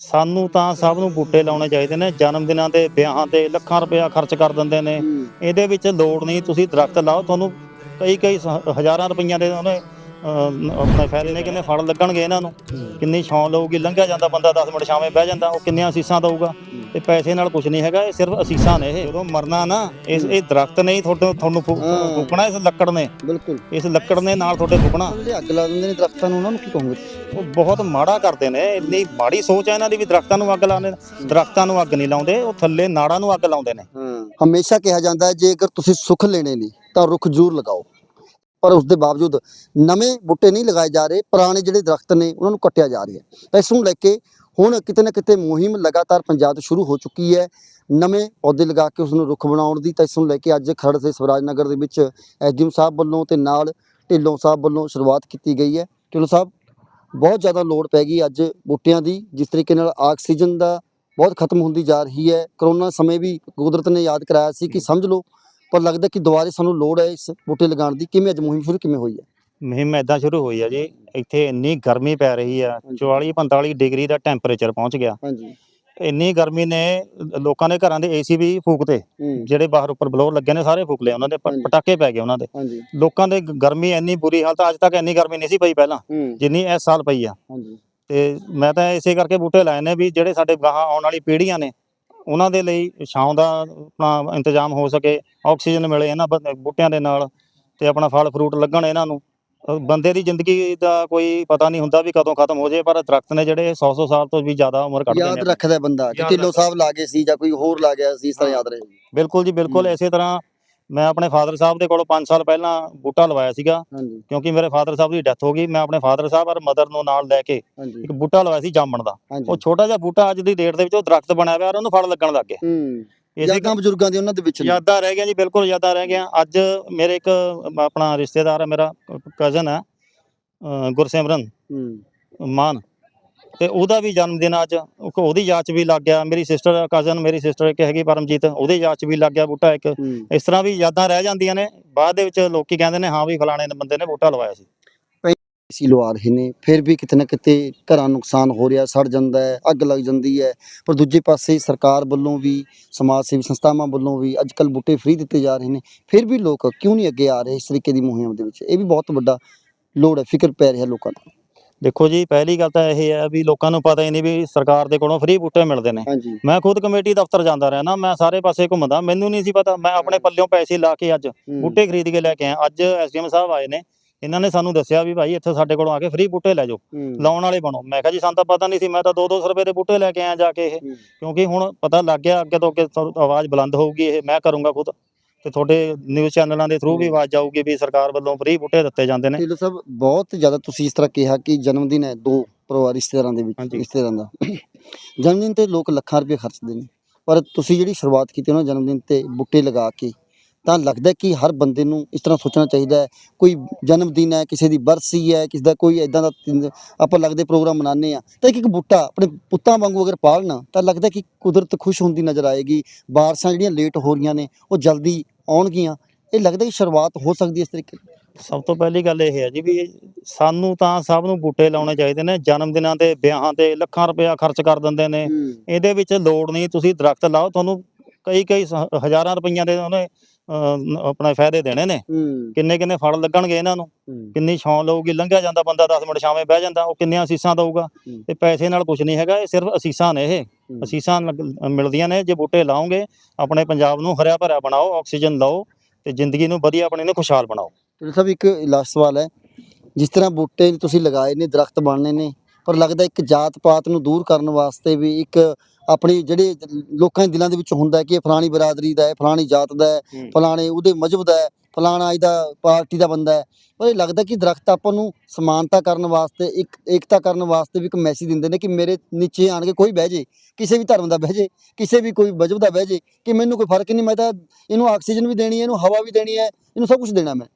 ਸਾਨੂੰ ਤਾਂ ਸਭ ਨੂੰ ਬੂਟੇ ਲਾਉਣੇ ਚਾਹੀਦੇ ਨੇ ਜਨਮ ਦਿਨਾਂ ਤੇ ਵਿਆਹਾਂ ਤੇ ਲੱਖਾਂ ਰੁਪਇਆ ਖਰਚ ਕਰ ਦਿੰਦੇ ਨੇ। ਇਹਦੇ ਵਿੱਚ ਲੋੜ ਨਹੀਂ ਤੁਸੀਂ ਦਰਖਤ ਲਾਓ ਤੁਹਾਨੂੰ ਕਈ ਕਈ ਸ- ਹਜ਼ਾਰਾਂ ਰੁਪਈਆਂ ਦੇ ਉਹਨੇ ਆਪਣੇ ਫਾਇਦੇ ਨੇ ਕਿੰਨੇ ਫਲ ਲੱਗਣਗੇ ਇਹਨਾਂ ਨੂੰ? ਕਿੰਨੀ ਛਾਂ ਲਊਗੀ? ਲੰਘਿਆ ਜਾਂਦਾ ਬੰਦਾ 10 ਮਿੰਟ ਛਾਵੇਂ ਬਹਿ ਜਾਂਦਾ ਉਹ ਕਿੰਨੀਆਂ ਅਸੀਸਾਂ ਦਊਗਾ? ਤੇ ਪੈਸੇ ਨਾਲ ਕੁਝ ਨਹੀਂ ਹੈਗਾ ਇਹ ਸਿਰਫ ਅਸੀਸਾਂ ਨੇ ਇਹ। ਜਦੋਂ ਮਰਨਾ ਨਾ ਇਸ ਇਹ ਦਰਖਤ ਨਹੀਂ ਤੁਹਾਡੇ ਤੁਹਾਨੂੰ। ਫੂਕਣਾ ਇਸ ਲੱਕੜ ਨੇ। ਬਿਲਕੁਲ। ਇਸ ਲੱਕੜ ਨੇ ਨਾਲ ਤੁਹਾਡੇ ਫੂਕਣਾ। ਅੱਗ ਲਾ ਦਿੰਦੇ ਨੇ ਦਰਖਤਾਂ ਨੂੰ ਉਹਨਾਂ ਨੂੰ ਕੀ ਕਹੋਗੇ ਉਹ ਬਹੁਤ ਮਾੜਾ ਕਰਦੇ ਨੇ। ਇੰਨੀ ਮਾੜੀ ਸੋਚ ਹੈ ਇਹਨਾਂ ਦੀ ਵੀ ਦਰਖਤਾਂ ਨੂੰ ਅੱਗ ਲਾਉਂਦੇ ਦਰਖਤਾਂ ਨੂੰ ਅੱਗ ਨਹੀਂ ਲਾਉਂਦੇ ਉਹ ਥੱਲੇ ਨਾੜਾਂ ਨੂੰ ਅੱਗ ਲਾਉਂਦੇ ਨੇ। ਹਮੇਸ਼ਾ ਕਿਹਾ ਜਾਂਦਾ ਹੈ ਜੇਕਰ ਤੁਸੀਂ ਸੁੱਖ ਲੈਣੇ ਨੇ ਤਾਂ ਰੁੱਖ ਜ਼ਰੂਰ ਲਗਾਓ। ਪਰ ਉਸ ਦੇ ਬਾਵਜੂਦ ਨਵੇਂ ਬੂਟੇ ਨਹੀਂ ਲਗਾਏ ਜਾ ਰਹੇ, ਪੁਰਾਣੇ ਜਿਹੜੇ ਦਰਖਤ ਨੇ ਉਹਨਾਂ ਨੂੰ ਕੱਟਿਆ ਜਾ ਰਿਹਾ ਹੈ। ਇਸ ਨੂੰ ਲੈ ਕੇ ਹੁਣ ਕਿਤੇ ਨਾ ਕਿਤੇ ਮੁਹਿੰਮ ਲਗਾਤਾਰ ਪੰਜਾਬ ਤੋਂ ਸ਼ੁਰੂ ਹੋ ਚੁੱਕੀ ਹੈ। ਨਵੇਂ ਪੌਦੇ ਲਗਾ ਕੇ ਉਸ ਨੂੰ ਰੁੱਖ ਬਣਾਉਣ ਦੀ ਤਾਂ ਇਸ ਨੂੰ ਲੈ ਕੇ ਅੱਜ ਖਰੜ ਦੇ ਸਵਰਾਜ ਨਗਰ ਦੇ ਵਿੱਚ ਐਸਡੀਐਮ ਸਾਹਿਬ ਵੱਲੋਂ ਤੇ ਨਾਲ ਢਿੱਲੋਂ ਸਾਹਿਬ ਵੱਲੋਂ ਸ਼ੁਰੂਆਤ ਕੀਤੀ ਗਈ ਹੈ। ਢਿੱਲੋਂ ਸਾਹਿਬ, ਬਹੁਤ ਜ਼ਿਆਦਾ ਲੋੜ ਪੈ ਗਈ ਅੱਜ ਬੂਟਿਆਂ ਦੀ, ਜਿਸ ਤਰੀਕੇ ਨਾਲ ਆਕਸੀਜਨ ਦਾ ਬਹੁਤ ਖਤਮ ਹੁੰਦੀ ਜਾ ਰਹੀ ਹੈ। ਕਰੋਨਾ ਸਮੇਂ ਵੀ ਕੁਦਰਤ ਨੇ ਯਾਦ ਕਰਾਇਆ ਸੀ ਕਿ ਸਮਝ ਲਓ ਪਰ ਲੱਗਦਾ ਕਿ ਦੁਬਾਰੇ ਸਾਨੂੰ ਲੋੜ ਹੈ ਇਸ ਬੂਟੇ ਲਗਾਉਣ ਦੀ। ਕਿਵੇਂ ਅੱਜ ਮੁਹਿੰਮ ਸ਼ੁਰੂ ਕਿਵੇਂ ਹੋਈ ਹੈ? ਮੁਹਿੰਮ ਇਦਾਂ ਸ਼ੁਰੂ ਹੋਈ ਆ ਜੀ। ਇੱਥੇ ਇੰਨੀ ਗਰਮੀ ਪੈ ਰਹੀ ਆ। 44 45 ਡਿਗਰੀ ਦਾ ਟੈਂਪਰੇਚਰ ਪਹੁੰਚ ਗਿਆ। ਹਾਂਜੀ। ਇੰਨੀ ਗਰਮੀ ਨੇ ਲੋਕਾਂ ਦੇ ਘਰਾਂ ਦੇ ਏਸੀ ਵੀ ਫੂਕਤੇ ਜਿਹੜੇ ਬਾਹਰ ਉੱਪਰ ਬਲੋਰ ਲੱਗੇ ਨੇ ਸਾਰੇ ਫੂਕ ਲਏ ਉਹਨਾਂ ਦੇ। ਪਟਾਕੇ ਪੈ ਗਏ ਉਹਨਾਂ ਦੇ। ਲੋਕਾਂ ਦੇ ਗਰਮੀ ਇੰਨੀ ਬੁਰੀ ਹਾਲਤ ਅੱਜ ਤੱਕ ਇੰਨੀ ਗਰਮੀ ਨਹੀਂ ਸੀ ਪਈ ਪਹਿਲਾਂ। ਜਿੰਨੀ ਇਸ ਸਾਲ ਪਈ ਆ। ਹਾਂਜੀ। ਤੇ ਮੈਂ ਤਾਂ ਇਸੇ ਕਰਕੇ ਬੂਟੇ ਲਾਏ ਨੇ ਵੀ ਜਿਹੜੇ ਸਾਡੇ ਗਾਹਾਂ ਆਉਣ ਵਾਲੀ ਪੀੜ੍ਹੀਆਂ ਨੇ ਉਹਨਾਂ ਦੇ ਲਈ ਛਾਂ ਦਾ ਆਪਣਾ ਇੰਤਜ਼ਾਮ ਹੋ ਸਕੇ ਆਕਸੀਜਨ ਮਿਲੇ ਇਹਨਾਂ ਬ- ਬੂਟਿਆਂ ਦੇ ਨਾਲ ਤੇ ਆਪਣਾ ਫਲ ਫਰੂਟ ਲੱਗਣ ਇਹਨਾਂ ਨੂੰ ਅਹ ਬੰਦੇ ਦੀ ਜ਼ਿੰਦਗੀ ਦਾ ਕੋਈ ਪਤਾ ਨਹੀਂ ਹੁੰਦਾ ਵੀ ਕਦੋਂ ਖਤਮ ਹੋ ਜੇ ਪਰ ਦਰਖਤ ਨੇ ਜਿਹੜੇ 100 100 ਸਾਲ ਤੋਂ ਵੀ ਜ਼ਿਆਦਾ ਉਮਰ ਕੱਢਦੇ ਯਾਦ ਨੇ ਰੱਖਦਾ ਹੈ ਬੰਦਾ ਕਿ ਯਾਦ ਢਿੱਲੋਂ ਰੱਖਦਾ। ਸਾਹਿਬ ਲਾ ਗਏ ਸੀ ਜਾਂ ਕੋਈ ਹੋਰ ਲਾ ਗਿਆ ਸੀ ਇਸ ਤਰ੍ਹਾਂ। ਯਾਦ ਰਹੇ ਬਿਲਕੁਲ ਜੀ ਬਿਲਕੁਲ। ਇਸੇ ਤਰ੍ਹਾਂ ਮੈਂ ਆਪਣੇ ਫਾਦਰ ਸਾਹਿਬ ਦੇ ਕੋਲੋਂ 5 ਸਾਲ ਪਹਿਲਾਂ ਬੂਟਾ ਲਵਾਇਆ ਸੀਗਾ ਹਾਂਜੀ। ਕਿਉਂਕਿ ਮੇਰੇ ਫਾਦਰ ਸਾਹਿਬ ਦੀ ਡੈਥ ਹੋ ਗਈ ਮੈਂ ਆਪਣੇ ਫਾਦਰ ਸਾਹਿਬ ਔਰ ਮਦਰ ਨੂੰ ਨਾਲ ਲੈ ਕੇ ਹਾਂਜੀ। ਇੱਕ ਬੂਟਾ ਲਵਾਇਆ ਸੀ ਜਾਮਣ ਦਾ। ਹਾਂਜੀ। ਉਹ ਛੋਟਾ ਜਿਹਾ ਬੂਟਾ ਅੱਜ ਦੀ ਡੇਟ ਦੇ ਵਿੱਚ ਉਹ ਦਰਖਤ ਬਣਿਆ ਹੋਇਆ ਔਰ ਉਹਨੂੰ ਫਲ ਲੱਗਣ ਲੱਗ ਗਏ ਹੂੰ। ਇਸੇ ਯਾਦਾਂ ਬਜ਼ੁਰਗਾਂ ਦੇ ਉਹਨਾਂ ਦੇ ਵਿੱਚ ਨੇ। ਯਾਦਾਂ ਰਹਿ ਗਿਆ ਜੀ ਬਿਲਕੁਲ ਯਾਦਾਂ ਰਹਿ ਗਿਆ ਅੱਜ ਮੇਰੇ ਇੱਕ ਅਮ, ਆਪਣਾ ਰਿਸ਼ਤੇਦਾਰ ਹੈ ਮੇਰਾ ਕਜ਼ਨ ਹੈ ਅ, ਗੁਰਸਿਮਰਨ ਹੂੰ। ਮਾਨ। ਤੇ ਉਹਦਾ ਵੀ ਜਨਮ ਦਿਨ ਅੱਜ ਉਹ- ਉਹਦੀ ਯਾਦ 'ਚ ਵੀ ਲੱਗ ਗਿਆ। ਮੇਰੀ ਸਿਸਟਰ ਕਜ਼ਨ ਮੇਰੀ ਸਿਸਟਰ ਇੱਕ ਹੈਗੀ ਪਰਮਜੀਤ ਉਹਦੇ ਯਾਦ 'ਚ ਵੀ ਲੱਗ ਗਿਆ ਬੂਟਾ ਇੱਕ। ਹੂੰ। ਇਸ ਤਰ੍ਹਾਂ ਵੀ ਯਾਦਾਂ ਰਹਿ ਜਾਂਦੀਆਂ ਨੇ। ਬਾਅਦ ਦੇ ਵਿੱਚ ਲੋਕੀ ਕਹਿੰਦੇ ਨੇ ਹਾਂ ਵੀ ਫਲਾਣੇ ਨੇ ਬੰਦੇ ਨੇ ਬੂਟਾ ਲਵਾਇਆ ਸੀ। ਸੀ ਲਵਾ ਰਹੇ ਨੇ ਫਿਰ ਵੀ ਕਿਤੇ ਨਾ ਕਿਤੇ ਘਰਾਂ ਨੂੰ ਨੁਕਸਾਨ ਹੋ ਰਿਹਾ ਸੜ ਜਾਂਦਾ ਹੈ ਅੱਗ ਲੱਗ ਜਾਂਦੀ ਹੈ। ਪਰ ਦੂਜੇ ਪਾਸੇ ਸਰਕਾਰ ਵੱਲੋਂ ਵੀ ਸਮਾਜ ਸੇਵੀ ਸੰਸਥਾਵਾਂ ਵੱਲੋਂ ਵੀ ਅੱਜ ਕੱਲ ਬੂਟੇ ਫ੍ਰੀ ਦਿੱਤੇ ਜਾ ਰਹੇ ਨੇ। ਫਿਰ ਵੀ ਲੋਕ ਕਿਉਂ ਨਹੀਂ ਅੱਗੇ ਆ ਰਹੇ ਇਸ ਤਰੀਕੇ ਦੀ ਮੁਹਿੰਮ ਦੇ ਵਿੱਚ? ਇਹ ਵੀ ਬਹੁਤ ਵੱਡਾ ਲੋੜ ਹੈ ਫਿਕਰ ਪੈ ਰਿਹਾ ਲੋਕਾਂ ਨੂੰ ਦੇਖੋ ਜੀ ਪਹਿਲੀ ਗੱਲ ਤਾਂ ਇਹ ਹੈ ਵੀ ਲੋਕਾਂ ਨੂੰ ਪਤਾ ਹੀ ਨਹੀਂ ਵੀ ਸਰਕਾਰ ਦੇ ਕੋਲੋਂ ਫ੍ਰੀ ਬੂਟੇ ਮਿਲਦੇ ਨੇ। ਹਾਂਜੀ। ਮੈਂ ਖੁਦ ਕਮੇਟੀ ਦਫ਼ਤਰ ਜਾਂਦਾ ਰਿਹਾ ਨਾ ਮੈਂ ਸਾਰੇ ਪਾਸੇ ਘੁੰਮਦਾ ਮੈਨੂੰ ਨਹੀਂ ਸੀ ਪਤਾ। ਮੈਂ ਆਪਣੇ ਪੱਲਿਓਂ ਪੈਸੇ ਲਾ ਕੇ ਅੱਜ ਬੂਟੇ ਖਰੀਦ ਕੇ ਲੈ ਕੇ ਆਇਆ। ਅੱਜ ਐਸਡੀਐਮ ਸਾਹਿਬ ਆਏ ਨੇ ਇਹਨਾਂ ਨੇ ਸਾਨੂੰ ਦੱਸਿਆ ਵੀ ਭਾਈ ਇੱਥੇ ਸਾਡੇ ਕੋਲੋਂ ਆ ਕੇ ਫ੍ਰੀ ਬੂਟੇ ਲੈ ਜਾਓ। ਲਾਉਣ ਵਾਲੇ ਬਣੋ। ਮੈਂ ਕਿਹਾ ਜੀ ਸਾਨੂੰ ਤਾਂ ਪਤਾ ਨਹੀਂ ਸੀ ਮੈਂ ਤਾਂ 2-200 ਰੁਪਏ ਦੇ ਬੂਟੇ ਲੈ ਕੇ ਆਇਆ ਜਾ ਕੇ ਇਹ। ਕਿਉਂਕਿ ਹੁਣ ਪਤਾ ਲੱਗ ਗਿਆ ਅੱਗੇ ਤੋਂ ਅੱਗੇ ਆਵਾਜ਼ ਬੁਲੰਦ ਹੋਊਗੀ ਇਹ ਮੈਂ ਕਰੂੰਗਾ ਖੁਦ। ਤੇ ਤੁਹਾਡੇ ਨਿਊਜ਼ ਚੈਨਲਾਂ ਦੇ ਥਰੂ ਵੀ। ਆਵਾਜ਼ ਜਾਊਗੀ ਵੀ ਸਰਕਾਰ ਵੱਲੋਂ ਫ੍ਰੀ ਬੂਟੇ ਦਿੱਤੇ ਜਾਂਦੇ ਨੇ ਢਿੱਲੋਂ ਸਾਹਿਬ ਬਹੁਤ ਜ਼ਿਆਦਾ ਤੁਸੀਂ ਇਸ ਤਰ੍ਹਾਂ ਕਿਹਾ ਕਿ ਜਨਮ ਦਿਨ ਹੈ ਦੋ ਪਰਿਵਾਰ ਰਿਸ਼ਤੇਦਾਰਾਂ ਦੇ ਵਿੱਚ ਹਾਂਜੀ। ਰਿਸ਼ਤੇਦਾਰਾਂ ਦਾ ਜਨਮ ਦਿਨ ਤੇ ਲੋਕ ਲੱਖਾਂ ਰੁਪਏ ਖਰਚਦੇ ਨੇ ਪਰ ਤੁਸੀਂ ਜਿਹੜੀ ਸ਼ੁਰੂਆਤ ਕੀਤੀ ਉਹਨਾਂ ਜਨਮ ਦਿਨ ਤੇ ਬੁੱਟੇ ਲਗਾ ਕੇ ਤਾਂ ਲੱਗਦਾ ਕਿ ਹਰ ਬੰਦੇ ਨੂੰ ਇਸ ਤਰ੍ਹਾਂ ਸੋਚਣਾ ਚਾਹੀਦਾ ਹੈ। ਕੋਈ ਜਨਮ ਦਿਨ ਹੈ ਕਿਸੇ ਦੀ ਬਰਸੀ ਹੈ ਕਿਸੇ ਦਾ ਕੋਈ ਇਦਾਂ ਦਾ ਤਿੰਨ- ਆਪਾਂ ਲੱਗਦੇ ਪ੍ਰੋਗਰਾਮ ਮਨਾਉਂਦੇ ਆ ਤਾਂ ਇੱਕ ਇੱਕ ਬੂਟਾ ਆਪਣੇ ਪੁੱਤਾਂ ਵਾਂਗੂ ਅਗਰ ਪਾਲਣਾ ਤਾਂ ਲੱਗਦਾ ਕਿ ਕੁਦਰਤ ਖੁਸ਼ ਹੁੰਦੀ ਨਜ਼ਰ ਆਏਗੀ। ਬਾਰਿਸ਼ਾਂ ਜਿਹੜੀਆਂ ਲੇਟ ਹੋ ਰਹੀਆਂ ਨੇ ਉਹ ਜਲਦੀ ਆਉਣਗੀਆਂ। ਇਹ ਲੱਗਦਾ ਕਿ ਸ਼ੁਰੂਆਤ ਹੋ ਸਕਦੀ ਹੈ ਇਸ ਤਰੀਕੇ ਨਾਲ। ਸਭ ਤੋਂ ਪਹਿਲੀ ਗੱਲ ਇਹ ਹੈ ਜੀ ਵੀ ਸਾਨੂੰ ਤਾਂ ਸਭ ਨੂੰ ਬੂਟੇ ਲਾਉਣੇ ਚਾਹੀਦੇ ਨੇ। ਜਨਮ ਦਿਨਾਂ ਤੇ ਵਿਆਹਾਂ ਤੇ ਲੱਖਾਂ ਰੁਪਇਆ ਖਰਚ ਕਰ ਦਿੰਦੇ ਨੇ। ਇਹਦੇ ਵਿੱਚ ਲੋੜ ਨਹੀਂ ਤੁਸੀਂ ਦਰਖਤ ਲਾਓ ਤੁਹਾਨੂੰ ਕਈ ਕਈ ਸ- ਹਜ਼ਾਰਾਂ ਰੁਪਈਆਂ ਦੇ ਉਹਨੇ ਅਹ, ਆਪਣਾ ਫਾਇਦੇ ਦੇਣੇ ਨੇ। ਹੂੰ। ਕਿੰਨੇ ਕਿੰਨੇ ਫਲ ਲੱਗਣਗੇ ਇਹਨਾਂ ਨੂੰ। ਹੂੰ। ਕਿੰਨੀ ਛਾਂ ਲਊਗੀ ਲੰਘਿਆ ਜਾਂਦਾ ਬੰਦਾ 10 ਮਿੰਟ ਛਾਵੇਂ ਬਹਿ ਜਾਂਦਾ ਉਹ ਕਿੰਨੀਆਂ ਅਸੀਸਾਂ ਦਊਗਾ। ਹੂੰ। ਤੇ ਪੈਸੇ ਨਾਲ ਕੁਝ ਨਹੀਂ ਹੈਗਾ ਇਹ ਸਿਰਫ ਅਸੀਸਾਂ ਨੇ ਇਹ। ਹੂੰ। ਅਸੀਸਾਂ ਲੱਗ- ਮਿਲਦੀਆਂ ਨੇ ਜੇ ਬੂਟੇ ਲਾਓਗੇ ਆਪਣੇ ਪੰਜਾਬ ਨੂੰ ਹਰਿਆ ਭਰਿਆ ਬਣਾਓ ਆਕਸੀਜਨ ਲਓ ਤੇ ਜ਼ਿੰਦਗੀ ਨੂੰ ਵਧੀਆ ਆਪਣੇ ਨੂੰ ਖੁਸ਼ਹਾਲ ਬਣਾਓ। ਸਭ ਇੱਕ ਲਾਸਟ ਸਵਾਲ ਹੈ। ਜਿਸ ਤਰ੍ਹਾਂ ਬੂਟੇ ਤੁਸੀਂ ਲਗਾਏ ਨੇ ਦਰਖਤ ਬਣਨੇ ਨੇ ਪਰ ਲੱਗਦਾ ਇੱਕ ਜਾਤ ਪਾਤ ਨੂੰ ਦੂਰ ਕਰਨ ਵਾਸਤੇ ਵੀ ਇੱਕ ਆਪਣੀ ਜਿਹੜੇ ਲੋਕਾਂ ਦੇ ਦਿਲਾਂ ਦੇ ਵਿੱਚ ਹੁੰਦਾ ਕਿ ਇਹ ਫਲਾਣੀ ਬਰਾਦਰੀ ਦਾ ਹੈ ਫਲਾਣੀ ਜਾਤ ਦਾ ਹੈ। ਫਲਾਣੇ ਉਹਦੇ ਮਜਹਬ ਦਾ ਹੈ ਫਲਾਣਾ ਇਹਦਾ ਪਾਰਟੀ ਦਾ ਬੰਦਾ ਹੈ ਪਰ ਇਹ ਲੱਗਦਾ ਕਿ ਦਰਖਤ ਆਪਾਂ ਨੂੰ ਸਮਾਨਤਾ ਕਰਨ ਵਾਸਤੇ ਇੱਕ ਏਕਤਾ ਕਰਨ ਵਾਸਤੇ ਵੀ ਇੱਕ ਮੈਸੇਜ ਦਿੰਦੇ ਨੇ ਕਿ ਮੇਰੇ ਨੀਚੇ ਆਣ ਕੇ ਕੋਈ ਬਹਿ ਜੇ ਕਿਸੇ ਵੀ ਧਰਮ ਦਾ ਬਹਿ ਜੇ ਕਿਸੇ ਵੀ ਕੋਈ ਮਜਹਬ ਦਾ ਬਹਿ ਜੇ ਕਿ ਮੈਨੂੰ ਕੋਈ ਫ਼ਰਕ ਨਹੀਂ ਮੈਂ ਤਾਂ ਇਹਨੂੰ ਆਕਸੀਜਨ ਵੀ ਦੇਣੀ ਹੈ ਇਹਨੂੰ ਹਵਾ ਵੀ ਦੇਣੀ ਹੈ ਇਹਨੂੰ ਸਭ ਕੁਝ ਦੇਣਾ ਮੈਂ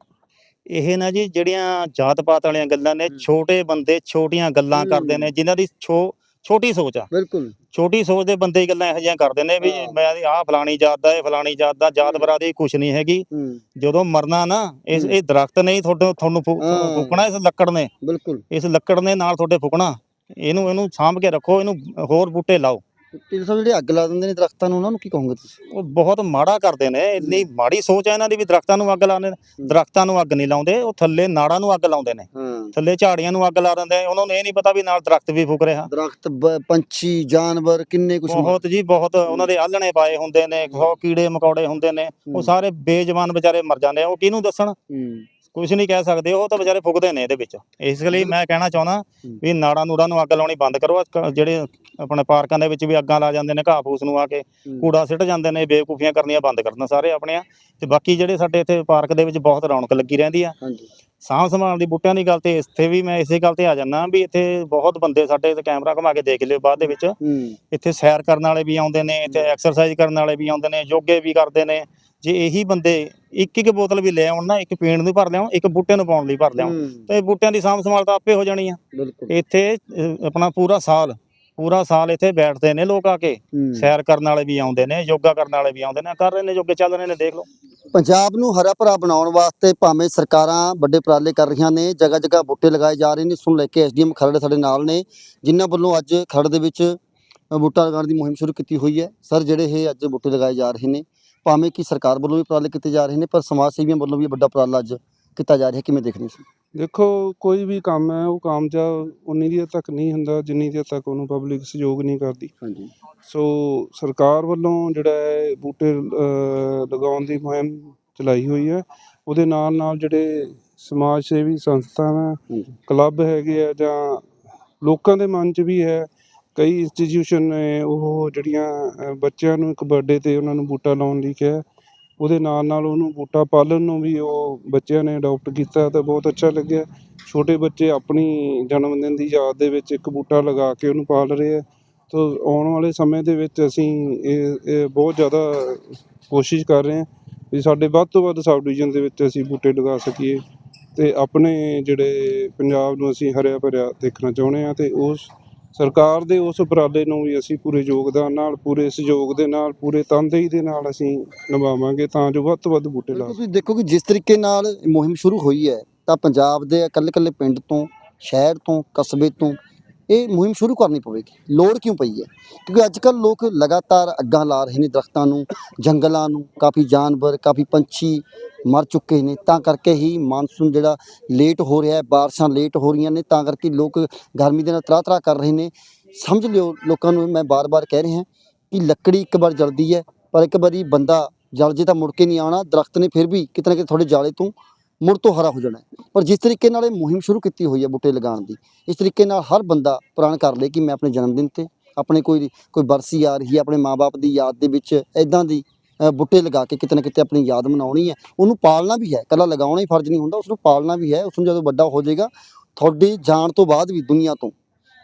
ਇਹ ਨਾ ਜੀ ਜਿਹੜੀਆਂ ਜਾਤ ਪਾਤ ਵਾਲੀਆਂ ਗੱਲਾਂ ਨੇ। ਛੋਟੇ ਬੰਦੇ ਛੋਟੀਆਂ ਗੱਲਾਂ। ਕਰਦੇ ਨੇ ਜਿਨ੍ਹਾਂ ਦੀ ਛੋ ਛੋਟੀ ਸੋਚ ਆ ਬਿਲਕੁਲ ਛੋਟੀ ਸੋਚ ਦੇ ਬੰਦੇ ਗੱਲਾਂ ਇਹੋ ਜਿਹੀਆਂ ਕਰਦੇ ਨੇ ਵੀ। ਮੈਂ ਆਹ ਫਲਾਣੀ ਜਾਤ ਦਾ ਇਹ ਫਲਾਣੀ ਜਾਤ ਦਾ ਜਾਤ। ਬਰਾਦਰੀ ਕੁਛ ਨਹੀਂ ਹੈਗੀ ਜਦੋਂ ਮਰਨਾ ਨਾ ਇਸ। ਇਹ ਦਰਖਤ ਨਹੀਂ ਤੁਹਾਡੇ ਤੁਹਾਨੂੰ। ਫੂਕਣਾ ਇਸ ਲੱਕੜ ਨੇ ਬਿਲਕੁਲ ਇਸ ਲੱਕੜ ਨੇ ਨਾਲ ਤੁਹਾਡੇ ਫੂਕਣਾ ਇਹਨੂੰ ਇਹਨੂੰ ਸਾਂਭ ਕੇ ਰੱਖੋ ਇਹਨੂੰ ਹੋਰ ਬੂਟੇ ਲਾਓ ਟੀਲਰ ਸਾਹਿਬ ਜਿਹੜੇ ਅੱਗ ਲਾ ਦਿੰਦੇ ਨੇ ਦਰਖਤਾਂ ਨੂੰ ਉਹਨਾਂ ਨੂੰ ਕੀ ਕਹੋਗੇ ਤੁਸੀਂ? ਉਹ ਬਹੁਤ ਮਾੜਾ ਕਰਦੇ ਨੇ ਇੰਨੀ ਮਾੜੀ ਸੋਚ ਹੈ ਇਹਨਾਂ ਦੀ ਵੀ ਦਰਖਤਾਂ ਨੂੰ ਅੱਗ ਲਾਉਂਦੇ ਨੇ ਦਰਖਤਾਂ ਨੂੰ ਅੱਗ ਨਹੀਂ ਲਾਉਂਦੇ ਉਹ ਥੱਲੇ ਨਾੜਾਂ ਨੂੰ ਅੱਗ ਲਾਉਂਦੇ ਨੇ। ਹਾਂ। ਥੱਲੇ ਝਾੜੀਆਂ ਨੂੰ ਅੱਗ ਲਾ ਦਿੰਦੇ ਉਹਨਾਂ ਨੂੰ ਇਹ ਨਹੀਂ ਪਤਾ ਵੀ ਨਾਲ ਦਰਖਤ ਵੀ ਫੁਕ ਰਿਹਾ। ਦਰਖਤ ਬ- ਪੰਛੀ ਜਾਨਵਰ ਕਿੰਨੇ ਕੁਛ ਬਹੁਤ ਜੀ ਬਹੁਤ ਉਹਨਾਂ ਦੇ ਆਲਣੇ ਪਾਏ ਹੁੰਦੇ ਨੇ ਸੌ ਕੀੜੇ ਮਕੌੜੇ ਹੁੰਦੇ ਨੇ ਉਹ ਸਾਰੇ ਬੇਜਵਾਨ ਵਿਚਾਰੇ ਮਰ ਜਾਂਦੇ ਆ ਉਹ ਕਿਹਨੂੰ ਦੱਸਣ? ਹੂੰ। ਕੁਝ ਨਹੀਂ ਕਹਿ ਸਕਦੇ ਉਹ ਤਾਂ ਵਿਚਾਰੇ ਫੁਕਦੇ ਨੇ ਇਹਦੇ ਵਿੱਚ। ਇਸ ਲਈ ਮੈਂ ਕਹਿਣਾ ਚਾਹੁੰਦਾ ਵੀ ਨਾੜਾਂ ਨੂੜਾਂ ਨੂੰ ਅੱਗ ਲਾਉਣੀ ਬੰਦ ਕਰੋ। ਕ- ਜਿਹੜੇ ਆਪਣੇ ਪਾਰਕਾਂ ਦੇ ਵਿੱਚ ਵੀ ਅੱਗਾਂ ਲਾ ਜਾਂਦੇ ਨੇ ਘਾਹ ਫੂਸ ਨੂੰ ਆ ਕੇ ਕੂੜਾ ਸਿੱਟ ਜਾਂਦੇ ਨੇ ਬੇਵਕੂਫੀਆਂ ਕਰਨੀਆਂ ਬੰਦ ਕਰਨ ਸਾਰੇ ਆਪਣੀਆਂ। ਤੇ ਬਾਕੀ ਜਿਹੜੇ ਸਾਡੇ ਇੱਥੇ ਪਾਰਕ ਦੇ ਵਿੱਚ ਬਹੁਤ ਰੌਣਕ ਲੱਗੀ ਰਹਿੰਦੀ ਆ। ਹਾਂਜੀ। ਸਾਂਭ ਸੰਭਾਲ ਦੀ ਬੂਟਿਆਂ ਦੀ ਗੱਲ ਤੇ ਇੱਥੇ ਵੀ ਮੈਂ ਇਸੇ ਗੱਲ ਤੇ ਆ ਜਾਂਦਾ ਵੀ ਇੱਥੇ ਬਹੁਤ ਬੰਦੇ ਸਾਡੇ ਤੇ ਕੈਮਰਾ ਘੁਮਾ ਕੇ ਦੇਖ ਲਿਓ ਬਾਅਦ ਦੇ ਵਿੱਚ। ਹੂੰ। ਇੱਥੇ ਸੈਰ ਕਰਨ ਵਾਲੇ ਵੀ ਆਉਂਦੇ ਨੇ ਇੱਥੇ ਐਕਸਰਸਾਈਜ਼ ਕਰਨ ਵਾਲੇ ਵੀ ਆਉਂਦੇ ਨੇ ਯੋਗੇ ਵੀ ਕਰਦੇ ਨੇ। ਜੇ ਇਹੀ ਬੰਦੇ ਇੱਕ ਇੱਕ ਬੋਤਲ ਵੀ ਲੈ ਆਉਣ ਨਾ ਇੱਕ ਪੀਣ ਨੂੰ ਭਰ ਲਿਆਉਣ ਇੱਕ ਬੂਟੇ ਨੂੰ ਪਾਉਣ ਲਈ ਭਰ ਲਿਆਉਣ। ਹੂੰ, ਤੇ ਬੂਟਿਆਂ ਦੀ ਸਾਂਭ ਸੰਭਾਲ ਤਾਂ ਆਪੇ ਹੋ ਜਾਣੀ ਆ। ਬਿਲਕੁਲ। ਇੱਥੇ ਆਪਣਾ ਪੂਰਾ ਸਾਲ ਪੂਰਾ ਸਾਲ ਇੱਥੇ ਬੈਠਦੇ ਨੇ ਲੋਕ ਆ ਕੇ। ਹੂੰ। ਸੈਰ ਕਰਨ ਵਾਲੇ ਵੀ ਆਉਂਦੇ ਨੇ ਯੋਗਾ ਕਰਨ ਵਾਲੇ ਵੀ ਆਉਂਦੇ ਨੇ ਕਰ ਰਹੇ ਨੇ ਯੋਗੇ ਚੱਲ ਰਹੇ ਨੇ ਦੇਖ ਲਓ। ਪੰਜਾਬ ਨੂੰ ਹਰਾ ਭਰਾ ਬਣਾਉਣ ਵਾਸਤੇ ਭਾਵੇਂ ਸਰਕਾਰਾਂ ਵੱਡੇ ਉਪਰਾਲੇ ਕਰ ਰਹੀਆਂ ਨੇ ਜਗ੍ਹਾ ਜਗ੍ਹਾ ਬੂਟੇ ਲਗਾਏ ਜਾ ਰਹੇ ਨੇ ਸੁਣ ਲੈ ਕੇ ਐਸਡੀਐਮ ਖਰੜ ਸਾਡੇ ਨਾਲ ਨੇ ਜਿਨ੍ਹਾਂ ਵੱਲੋਂ ਅੱਜ ਖਰੜ ਦੇ ਵਿੱਚ ਅ, ਬੂਟਾ ਲਗਾਉਣ ਦੀ ਮੁਹਿੰਮ ਸ਼ੁਰੂ ਕੀਤੀ ਹੋਈ ਹੈ। ਸਰ ਜਿਹੜੇ ਇਹ ਅੱਜ ਬੂਟੇ ਲਗਾਏ ਜਾ ਰਹੇ ਨੇ ਭਾਵੇਂ ਕਿ ਸਰਕਾਰ ਵੱਲੋਂ ਵੀ ਉਪਰਾਲੇ ਕੀਤੇ ਜਾ ਰਹੇ ਨੇ ਪਰ ਸਮਾਜ ਸੇਵੀਆਂ ਵੱਲੋਂ ਵੀ ਵੱਡਾ ਉਪਰਾਲਾ ਅੱਜ ਕੀਤਾ ਜਾ ਰਿਹਾ ਕਿਵੇਂ ਦੇਖਦੇ ਹੋ ਦੇਖੋ ਕੋਈ ਵੀ ਕੰਮ ਹੈ ਉਹ ਕਾਮਯਾਬ ਉਨੀ ਦੇਰ ਤੱਕ ਨਹੀਂ ਹੁੰਦਾ ਜਿੰਨੀ ਦੇਰ ਤੱਕ ਉਹਨੂੰ ਪਬਲਿਕ ਸਹਿਯੋਗ ਨਹੀਂ ਕਰਦੀ। ਹਾਂਜੀ। ਸੋ ਸਰਕਾਰ ਵੱਲੋਂ ਜਿਹੜਾ ਹੈ ਬੂਟੇ ਅਹ, ਲਗਾਉਣ ਦੀ ਮੁਹਿੰਮ ਚਲਾਈ ਹੋਈ ਹੈ। ਉਹਦੇ ਨਾਲ ਨਾਲ ਜਿਹੜੇ ਸਮਾਜ ਸੇਵੀ ਸੰਸਥਾਵਾਂ ਕਲੱਬ ਹੈਗੇ ਆ ਜਾਂ ਲੋਕਾਂ ਦੇ ਮਨ 'ਚ ਵੀ ਹੈ ਕਈ ਇੰਸਟੀਟਿਊਸ਼ਨ ਨੇ ਉਹ ਜਿਹੜੀਆਂ ਬੱਚਿਆਂ ਨੂੰ ਇੱਕ ਬਰਥਡੇ ਤੇ ਉਹਨਾਂ ਨੂੰ ਬੂਟਾ ਲਾਉਣ ਲਈ ਕਿਹਾ। ਉਹਦੇ ਨਾਲ ਨਾਲ ਉਹਨੂੰ ਬੂਟਾ ਪਾਲਣ ਨੂੰ ਵੀ ਉਹ ਬੱਚਿਆਂ ਨੇ ਅਡੋਪਟ ਕੀਤਾ ਤਾਂ ਬਹੁਤ ਅੱਛਾ ਲੱਗਿਆ। ਛੋਟੇ ਬੱਚੇ ਆਪਣੀ ਜਨਮ ਦਿਨ ਦੀ ਯਾਦ ਦੇ ਵਿੱਚ ਇੱਕ ਬੂਟਾ ਲਗਾ ਕੇ ਉਹਨੂੰ ਪਾਲ ਰਹੇ ਆ। ਤਾਂ ਆਉਣ ਵਾਲੇ ਸਮੇਂ ਦੇ ਵਿੱਚ ਅਸੀਂ ਇਹ ਇਹ ਬਹੁਤ ਜ਼ਿਆਦਾ ਕੋਸ਼ਿਸ਼ ਕਰ ਰਹੇ ਹਾਂ ਵੀ ਸਾਡੇ ਵੱਧ ਤੋਂ ਵੱਧ ਸਬ ਡਿਵੀਜ਼ਨ ਦੇ ਵਿੱਚ ਅਸੀਂ ਬੂਟੇ ਲਗਾ ਸਕੀਏ। ਤੇ ਆਪਣੇ ਜਿਹੜੇ ਪੰਜਾਬ ਨੂੰ ਅਸੀਂ ਹਰਿਆ ਭਰਿਆ ਦੇਖਣਾ ਚਾਹੁੰਦੇ ਹਾਂ ਤੇ ਉਸ ਸਰਕਾਰ ਦੇ ਉਸ ਉਪਰਾਲੇ ਨੂੰ ਵੀ ਅਸੀਂ ਪੂਰੇ ਯੋਗਦਾਨ ਨਾਲ ਪੂਰੇ ਸਹਿਯੋਗ ਦੇ ਨਾਲ ਪੂਰੇ ਤਨਦੇਹੀ ਦੇ ਨਾਲ ਅਸੀਂ ਨਿਭਾਵਾਂਗੇ ਤਾਂ ਜੋ ਵੱਧ ਤੋਂ ਵੱਧ ਬੂਟੇ ਲਾ ਤੁਸੀਂ ਦੇਖੋ ਕਿ ਜਿਸ ਤਰੀਕੇ ਨਾਲ ਮੁਹਿੰਮ ਸ਼ੁਰੂ ਹੋਈ ਹੈ ਤਾਂ ਪੰਜਾਬ ਦੇ ਇਕੱਲੇ ਇਕੱਲੇ ਪਿੰਡ ਤੋਂ ਸ਼ਹਿਰ ਤੋਂ ਕਸਬੇ ਤੋਂ ਇਹ ਮੁਹਿੰਮ ਸ਼ੁਰੂ ਕਰਨੀ ਪਵੇਗੀ। ਲੋੜ ਕਿਉਂ ਪਈ ਹੈ? ਕਿਉਂਕਿ ਅੱਜ ਕੱਲ ਲੋਕ ਲਗਾਤਾਰ ਅੱਗਾਂ ਲਾ ਰਹੇ ਨੇ ਦਰਖਤਾਂ ਨੂੰ ਜੰਗਲਾਂ ਨੂੰ ਕਾਫੀ ਜਾਨਵਰ ਕਾਫੀ ਪੰਛੀ ਮਰ ਚੁੱਕੇ ਨੇ। ਤਾਂ ਕਰਕੇ ਹੀ ਮਾਨਸੂਨ ਜਿਹੜਾ ਲੇਟ ਹੋ ਰਿਹਾ ਹੈ, ਬਾਰਿਸ਼ਾਂ ਲੇਟ ਹੋ ਰਹੀਆਂ ਨੇ, ਤਾਂ ਕਰਕੇ ਲੋਕ ਗਰਮੀ ਦੇ ਨਾਲ ਤਰਾ ਤਰਾ ਕਰ ਰਹੇ ਨੇ। ਸਮਝ ਲਿਓ ਲੋਕਾਂ ਨੂੰ, ਮੈਂ ਬਾਰ-ਬਾਰ ਕਹਿ ਰਿਹਾ ਕਿ ਲੱਕੜੀ ਇੱਕ ਵਾਰ ਜਲਦੀ ਹੈ, ਪਰ ਇੱਕ ਵਾਰੀ ਬੰਦਾ ਜਲ ਜੇ ਤਾਂ ਮੁੜ ਕੇ ਨਹੀਂ ਆਉਣਾ, ਦਰਖਤ ਨੇ ਫਿਰ ਵੀ ਕਿਤੇ ਨਾ ਕਿਤੇ ਤੁਹਾਡੇ ਜਾਲੇ ਤੋਂ ਮੁੜ ਤੋਂ ਹਰਾ ਹੋ ਜਾਣਾ ਪਰ ਜਿਸ ਤਰੀਕੇ ਨਾਲ ਇਹ ਮੁਹਿੰਮ ਸ਼ੁਰੂ ਕੀਤੀ ਹੋਈ ਹੈ ਬੂਟੇ ਲਗਾਉਣ ਦੀ, ਇਸ ਤਰੀਕੇ ਨਾਲ ਹਰ ਬੰਦਾ ਪ੍ਰਣ ਕਰ ਲੇ ਕਿ ਮੈਂ ਆਪਣੇ ਜਨਮ ਦਿਨ ਤੇ ਆਪਣੇ ਕੋਈ ਕੋਈ ਬਰਸੀ ਆ ਰਹੀ ਹੈ, ਆਪਣੇ ਮਾਪੇ ਦੀ ਯਾਦ ਦੇ ਵਿੱਚ ਐਦਾਂ ਦੀ ਬੂਟੇ ਲਗਾ ਕੇ ਕਿਤੇ ਨਾ ਕਿਤੇ ਆਪਣੀ ਯਾਦ ਮਨਾਉਣੀ ਹੈ। ਉਹਨੂੰ ਪਾਲਣਾ ਵੀ ਹੈ ਕੱਲਾ ਲਗਾਉਣਾ ਹੀ ਫਰਜ਼ ਨਹੀਂ ਹੁੰਦਾ ਉਸ ਨੂੰ ਪਾਲਣਾ ਵੀ ਹੈ। ਉਸ ਨੂੰ ਜਦੋਂ ਵੱਡਾ ਹੋ ਜਾਏਗਾ, ਤੁਹਾਡੀ ਜਾਣ ਤੋਂ ਬਾਅਦ ਵੀ ਦੁਨੀਆ ਤੋਂ।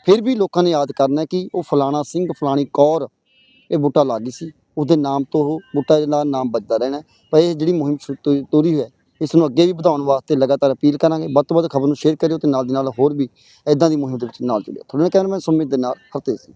ਫਿਰ ਵੀ ਲੋਕਾਂ ਨੇ ਯਾਦ ਕਰਨਾ ਕਿ ਉਹ ਫਲਾਣਾ ਸਿੰਘ, ਫਲਾਣੀ ਕੌਰ, ਇਹ ਬੂਟਾ ਲਾ ਗਈ ਸੀ। ਉਹਦੇ ਨਾਮ ਤੋਂ ਉਹ ਬੂਟਾ ਦਾ ਨਾਮ ਵੱਜਦਾ ਰਹਿਣਾ ਪਰ ਇਹ ਜਿਹੜੀ ਮੁਹਿੰਮ ਸ਼ੁਰੂ ਤੋਂ- ਤੋਰੀ ਹੋਈ ਹੈ, ਇਸ ਨੂੰ ਅੱਗੇ ਵੀ ਵਧਾਉਣ ਵਾਸਤੇ ਲਗਾਤਾਰ ਅਪੀਲ ਕਰਾਂਗੇ। ਵੱਧ ਤੋਂ ਵੱਧ ਖਬਰ ਨੂੰ ਸ਼ੇਅਰ ਕਰਿਓ ਤੇ ਨਾਲ ਦੀ ਨਾਲ ਹੋਰ ਵੀ ਐਦਾਂ ਦੀ ਮੁਹਿੰਮ ਦੇ ਵਿੱਚ ਨਾਲ ਜੁੜਿਓ। ਤੁਹਾਡੇ ਨਾਲ ਕੈਮਰਾਮੈਨ ਸੁਮਿਤ ਦੇ ਨਾਲ ਹਰਤੇਜ ਸਿੰਘ।